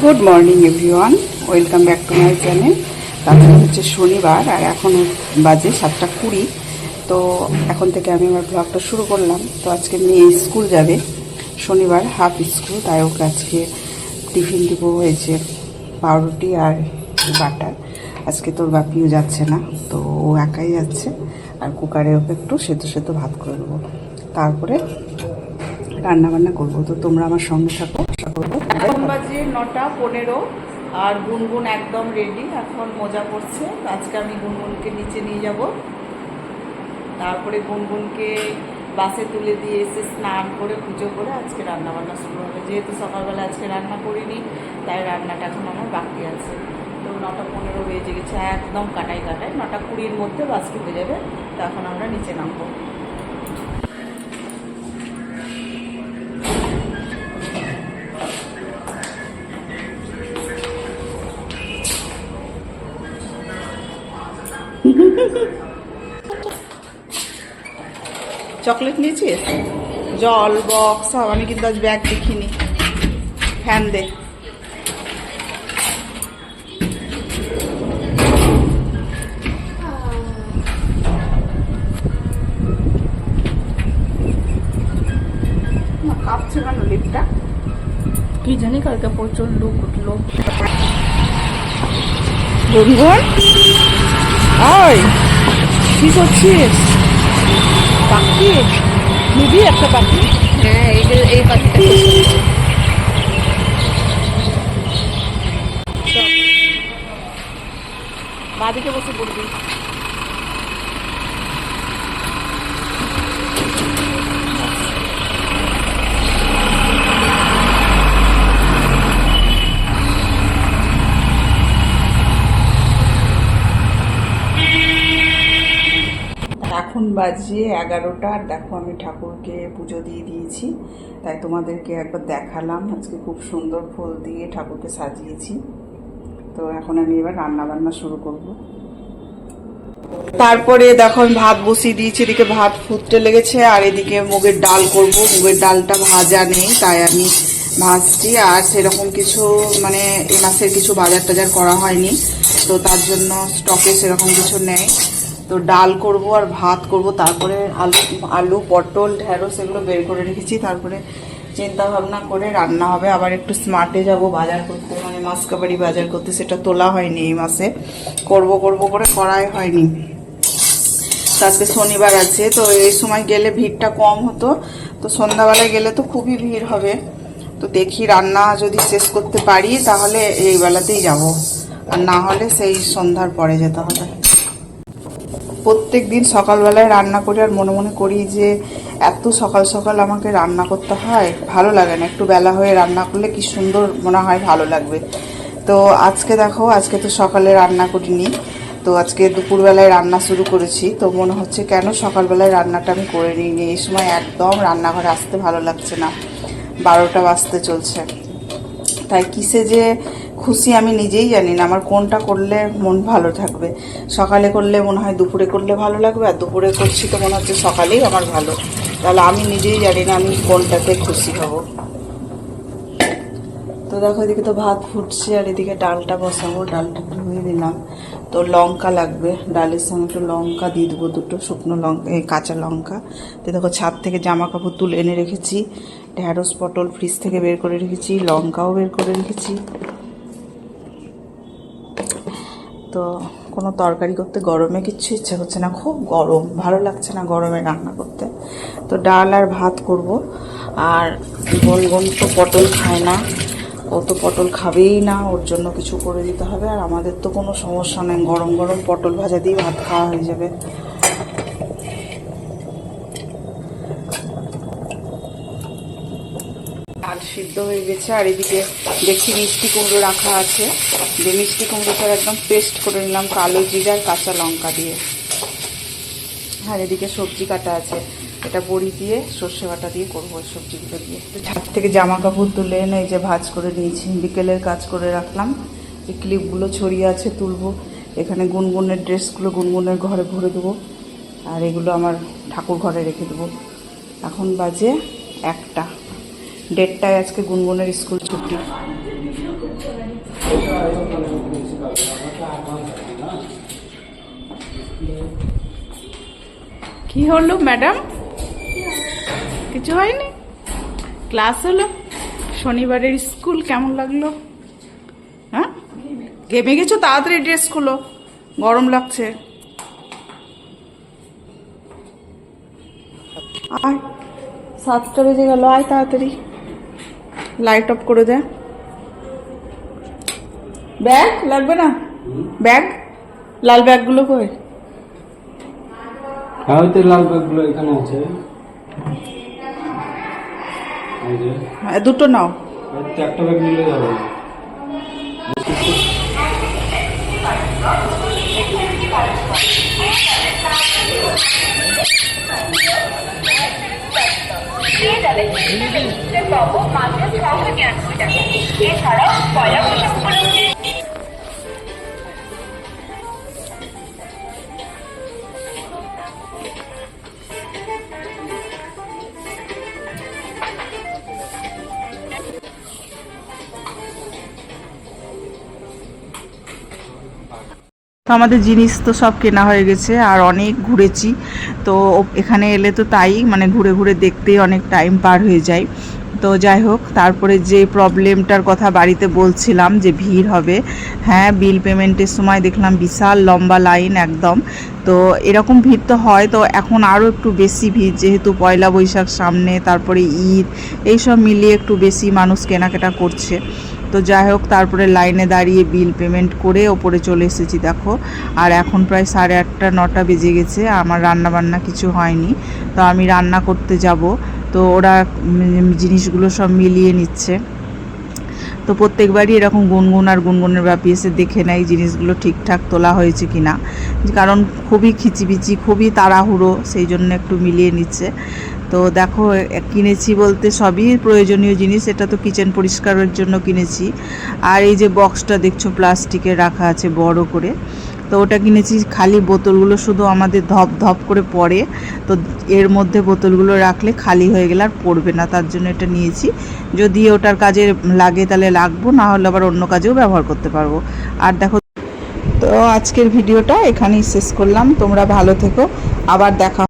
Good morning everyone welcome back to my channel আজকে হচ্ছে শনিবার আর এখন বাজে সাতটা কুড়ি। তো এখন থেকে আমি আমার ব্লগটা শুরু করলাম। তো আজকে মেয়ে স্কুল যাবে। শনিবার হাফ স্কুল তাই ওকে আজকে টিফিন দিব হয়েছে পাউরুটি আর বাটার। আজকে তোর বাপিও যাচ্ছে না, তো ও একাই যাচ্ছে। আর কুকারে ওকে একটু সেদ্ধ সেদ্ধ ভাত করে দেবো। তারপরে রান্না বান্না করব। তো তোমরা আমার সঙ্গে থাকো, আশা করব। এখন বাজে নটা পনেরো আর গুনগুন একদম রেডি এখন মজা পড়ছে আজকে আমি গুনগুনকে নিচে নিয়ে যাব। তারপরে গুনগুনকে বাসে তুলে দিয়ে এসে স্নান করে, পুজো করে আজকে রান্না বান্না শুরু হবে। যেহেতু সকালবেলা আজকে রান্না করিনি, তাই রান্নাটা এখন আমার বাকি আছে। তো নটা পনেরো বেজে গেছে, একদম কাটাই কাটাই। নটা কুড়ির মধ্যে বাস ঢুকে যাবে, তো এখন আমরা নিচে নামবো। চকলেট নিয়েছিস? জল বক্স সব। আমি কিন্তু আজ ব্যাগ দেখিনি। ফ্যান দে। কাঁপছে কেন লিপটা? কি জানি কালকে প্রচুর লোক উঠল। গুনগুন ওই কি করছিস পাখি নিবি একটা পাখি হ্যাঁ এই পাখিটা বাদিকে বসে পড়বি এখন বাজে এগারোটা, আর দেখো আমি ঠাকুরকে পুজো দিয়ে দিয়েছি। তাই তোমাদেরকে একবার দেখালাম। আজকে খুব সুন্দর ফুল দিয়ে ঠাকুরকে সাজিয়েছি। তো এখন আমি এবার রান্না বান্না শুরু করব। তারপরে দেখো আমি ভাত বসিয়ে দিয়েছি, এদিকে ভাত ফুটতে লেগেছে, আর এদিকে মুগের ডাল করব। মুগের ডালটা ভাজা নেই, তাই আমি ভাজছি। আর সেরকম কিছু মানে এই মাসের কিছু বাজার টাজার করা হয়নি, তো তার জন্য স্টকে সেরকম কিছু নেই। তো ডাল করব আর ভাত করব, তারপরে আলু আলু, পটল, ঢেঁড়স এগুলো বের করে রেখেছি, তারপরে চিন্তা ভাবনা করে রান্না হবে। আবার একটু স্মার্টে যাব বাজার করতে মানে মাসকাবাড়ি বাজার করতে, সেটা তোলা হয়নি এই মাসে। করব করব করে করাই হয়নি। তো আজকে শনিবার আছে, তো এই সময় গেলে ভিড়টা কম হতো। তো সন্ধ্যাবেলায় গেলে তো খুবই ভিড় হবে। তো দেখি রান্না যদি শেষ করতে পারি, তাহলে এই বেলাতেই যাব। আর না হলে সেই সন্ধ্যার পরে যেতে হবে। প্রত্যেক দিন সকালবেলায় রান্না করি আর মনে মনে করি যে এত সকাল সকাল আমাকে রান্না করতে হয়, ভালো লাগে না। একটু বেলা হয়ে রান্না করলে কি সুন্দর মনে হয়, ভালো লাগবে। তো আজকে দেখো, আজকে তো সকালে রান্না করিনি। তো আজকে দুপুরবেলায় রান্না শুরু করেছি। তো মনে হচ্ছে কেন সকালবেলায় রান্নাটা আমি করে নিইনি? এই সময় একদম রান্নাঘরে আসতে ভালো লাগছে না। বারোটা বাজতে চলছে। তাই কিসে যে খুশি আমি নিজেই জানি না, আমার কোনটা করলে মন ভালো থাকবে। সকালে করলে মনে হয় দুপুরে করলে ভালো লাগবে, আর দুপুরে করছি তো মনে হচ্ছে সকালেই আমার ভালো। তাহলে আমি নিজেই জানি না আমি কোনটাতে খুশি হব। তো দেখো, এদিকে তো ভাত ফুটছে, আর এদিকে ডালটা বসাবো, ডালটা ধুয়ে দিলাম। তো লঙ্কা লাগবে, ডালের সঙ্গে একটু লঙ্কা দিয়ে দেবো, দুটো শুকনো লঙ্কা, এই কাঁচা লঙ্কা। তো দেখো, ছাদ থেকে জামা কাপড় তুলে এনে রেখেছি ঢ্যাঁড়স পটল ফ্রিজ থেকে বের করে রেখেছি, লঙ্কাও বের করে রেখেছি। তো কোনো তরকারি করতে গরমে কিচ্ছু ইচ্ছে করছে না, খুব গরম, ভালো লাগছে না গরমে রান্না করতে। তো ডাল আর ভাত করব, আর বোন তো পটল খায় না, ও তো পটল খাবেই না, ওর জন্য কিছু করে দিতে হবে, আর আমাদের তো কোনো সমস্যা নেই, গরম গরম পটল ভাজা দিয়ে ভাত খাওয়া হয়ে যাবে ডাল সিদ্ধ হয়ে গেছে, আর এদিকে দেখছি মিষ্টি কুমড়ো রাখা আছে। যে মিষ্টি কুমড়োটার একদম পেস্ট করে নিলাম কালো জিরার কাঁচা লঙ্কা দিয়ে। আর এদিকে সবজি কাটা আছে, এটা বড়ি দিয়ে, সর্ষে বাটা দিয়ে করব সবজিগুলো দিয়ে। ছাদ থেকে জামা কাপড় তুলে এনে এই যে ভাজ করে নিয়েছি, বিকেলের কাজ করে রাখলাম। এই ক্লিপগুলো ছড়িয়ে আছে, তুলবো। এখানে গুনগুনের ড্রেসগুলো গুনগুনের ঘরে ভরে দেবো। আর এগুলো আমার ঠাকুর ঘরে রেখে দেবো। এখন বাজে একটা। দেড়টায় আজকে গুনগুনের স্কুল ছুটি। কি হলো, ম্যাডাম? কিছু হয়নি? ক্লাস হলো? শনিবারের স্কুল কেমন লাগল? হ্যাঁ? ঘেমে গেছো? তাড়াতাড়ি ড্রেস খুলো। গরম লাগছে। আয়, সাতটা বেজে গেল। আয় তাড়াতাড়ি। লাইট অফ করে দে। ব্যাগ? লাগবে না? ব্যাগ? লাল ব্যাগগুলো কই? হ্যাঁ ওই তো লাল ব্যাগগুলো এখানে আছে। হ্যাঁ, দুটো নাও। চারটা ব্যাগ নিলে যাবে। এছাড়াও পয়লা বৈশাখ উপলক্ষে তো আমাদের জিনিস তো সব কেনা হয়ে গেছে, আর অনেক ঘুরেছি। তো এখানে এলে তো তাই মানে ঘুরে ঘুরে দেখতেই অনেক টাইম পার হয়ে যায়। তো যাই হোক, তারপরে যে প্রবলেমটার কথা বাড়িতে বলছিলাম যে ভিড় হবে হ্যাঁ বিল পেমেন্টের সময় দেখলাম বিশাল লম্বা লাইন একদম। তো এরকম ভিড় তো হয়, তো এখন আরও একটু বেশি ভিড়, যেহেতু পয়লা বৈশাখ সামনে, তারপরে ঈদ, এইসব মিলিয়ে একটু বেশি মানুষ কেনাকাটা করছে। তো যাই হোক, তারপরে লাইনে দাঁড়িয়ে বিল পেমেন্ট করে ওপরে চলে এসেছি, দেখো। আর এখন প্রায় সাড়ে আটটা, নটা বেজে গেছে, আমার রান্না বান্না কিছু হয়নি। তো আমি রান্না করতে যাব। তো ওরা জিনিসগুলো সব মিলিয়ে নিচ্ছে। তো প্রত্যেকবারই এরকম গুনগুন আর গুনগুনের ব্যাপী এসে দেখে নেয় জিনিসগুলো ঠিকঠাক তোলা হয়েছে কি না কারণ খুবই খিচিবিচি, খুবই তাড়াহুড়ো, সেই জন্য একটু মিলিয়ে নিচ্ছে। তো দেখো কিনেছি বলতে সবই প্রয়োজনীয় জিনিস, এটা তো কিচেন পরিষ্কারের জন্য কিনেছি। আর এই যে বক্সটা দেখছ প্লাস্টিকের রাখা আছে বড় করে। তো ওটা কিনেছি, খালি বোতলগুলো শুধু আমাদের ধপ ধপ করে পড়ে। তো এর মধ্যে বোতলগুলো রাখলে খালি হয়ে গেলে আর পড়বে না, তার জন্য এটা নিয়েছি। যদি ওটার কাজে লাগে তাহলে লাগবো না হলে আবার অন্য কাজেও ব্যবহার করতে পারব। আর দেখো, তো আজকের ভিডিওটা এখানেই শেষ করলাম। তোমরা ভালো থেকো। আবার দেখা